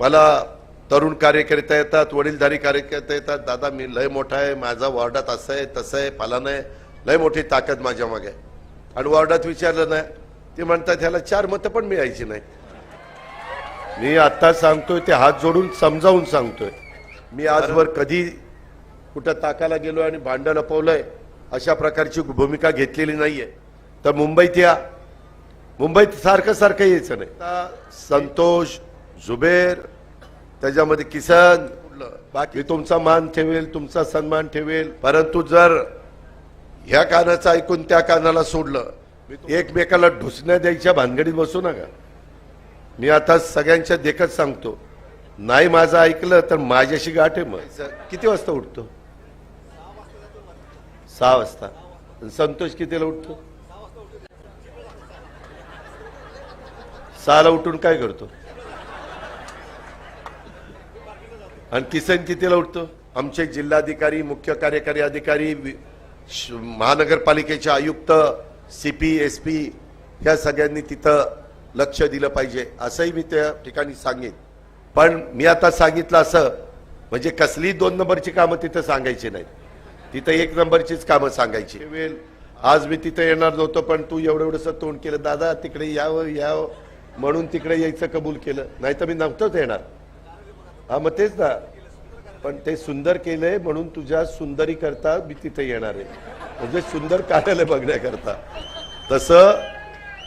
मला तरुण कार्यकर्ता येतात वडीलधारी कार्यकर्ते येतात दादा मी लय मोठा आहे माझा वॉर्डात असं आहे तसं आहे फलानं आहे लय मोठी ताकद माझ्या मागे. आणि वॉर्डात विचारलं नाही. ते म्हणतात ह्याला चार मतं पण मिळायची नाही मी आता सांगतोय ते हात जोडून समजावून सांगतोय. मी आजवर कधी कुठं ताकाला गेलो आणि भांडं लपवलंय अशा प्रकारची भूमिका घेतलेली नाहीये. तर मुंबईत या. मुंबईत सारखं सारखं यायचं नाही. संतोष जुबेर त्याच्यामध्ये किसन. बाकी तुमचा मान ठेवेल तुमचा सन्मान ठेवेल. परंतु जर ह्या कानाचं ऐकून त्या कानाला सोडलं एकमेकाला ढुसण्या द्यायच्या भानगडीत बसू नका. मी आता सगळ्यांच्या देखत सांगतो नाही माझं ऐकलं तर माझ्याशी गाठ आहे मग किती वाजता उठतो? सहा वाजता. संतोष कितीला उठतो? सहाला उठून काय करतो? आणि किसन कितीला उठतो? आमचे जिल्हाधिकारी मुख्य कार्यकारी अधिकारी महानगरपालिकेचे आयुक्त सीपी एस पी या सगळ्यांनी तिथं लक्ष दिलं पाहिजे. असंही मी त्या ठिकाणी सांगेन. पण मी आता सांगितलं असं म्हणजे कसली दोन नंबरची कामं तिथं सांगायची नाहीत. तिथं एक नंबरचीच कामं सांगायची. वेळ आज मी तिथं येणार नव्हतो पण तू एवढं एवढंसं तोंड केलं दादा तिकडे यावं यावं. म्हणून तिकडे यायचं कबूल केलं. नाही तर मी नव्हतंच येणार. हा मग तेच ना. पण ते सुंदर केलंय म्हणून तुझ्या सुंदरी करता मी तिथे येणार आहे. म्हणजे सुंदर कार्यालय बघण्याकरता. तसं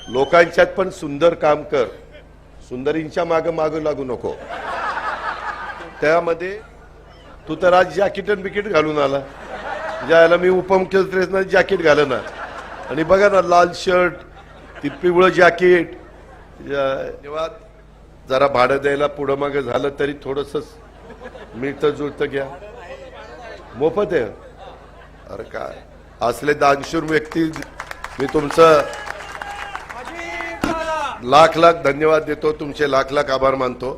लोकांच्यात पण सुंदर काम कर. सुंदरींच्या माग माग लागू नको. त्यामध्ये तू तर आज जॅकेट आणि घालून आला. ज्याला मी उपमुख्यमंत्री जॅकेट घालना. आणि बघा ना लाल शर्ट ती पिवळं जॅकेट. जेव्हा जरा भाडं द्यायला पुढं मागं झालं तरी थोडस मिळतं जुळतं घ्या. मोफत आहे. अरे काय? असले दानशूर व्यक्ती मी तुमचं लाख लाख धन्यवाद देतो तुमचे लाख लाख आभार मानतो.